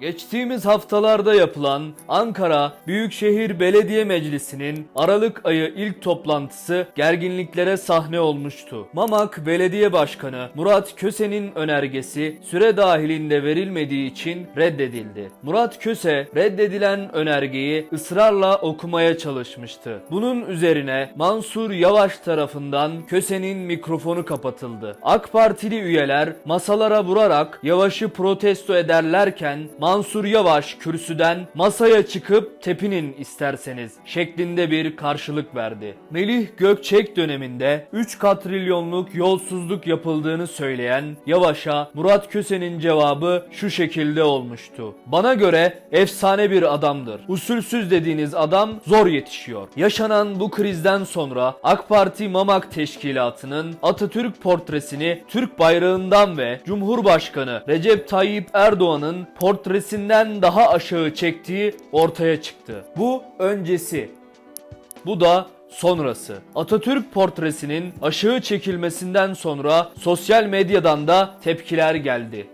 Geçtiğimiz haftalarda yapılan Ankara Büyükşehir Belediye Meclisi'nin Aralık ayı ilk toplantısı gerginliklere sahne olmuştu. Mamak Belediye Başkanı Murat Köse'nin önergesi süre dahilinde verilmediği için reddedildi. Murat Köse reddedilen önergeyi ısrarla okumaya çalışmıştı. Bunun üzerine Mansur Yavaş tarafından Köse'nin mikrofonu kapatıldı. AK Partili üyeler masalara vurarak Yavaş'ı protesto ederlerken Mansur Yavaş kürsüden masaya çıkıp tepinin isterseniz şeklinde bir karşılık verdi. Melih Gökçek döneminde 3 katrilyonluk yolsuzluk yapıldığını söyleyen Yavaş'a Murat Köse'nin cevabı şu şekilde olmuştu. Bana göre efsane bir adamdır. Usulsüz dediğiniz adam zor yetişiyor. Yaşanan bu krizden sonra AK Parti Mamak Teşkilatı'nın Atatürk portresini Türk bayrağından ve Cumhurbaşkanı Recep Tayyip Erdoğan'ın portresinden daha aşağı çektiği ortaya çıktı. Bu öncesi. Bu da sonrası. Atatürk portresinin aşağı çekilmesinden sonra sosyal medyadan da tepkiler geldi.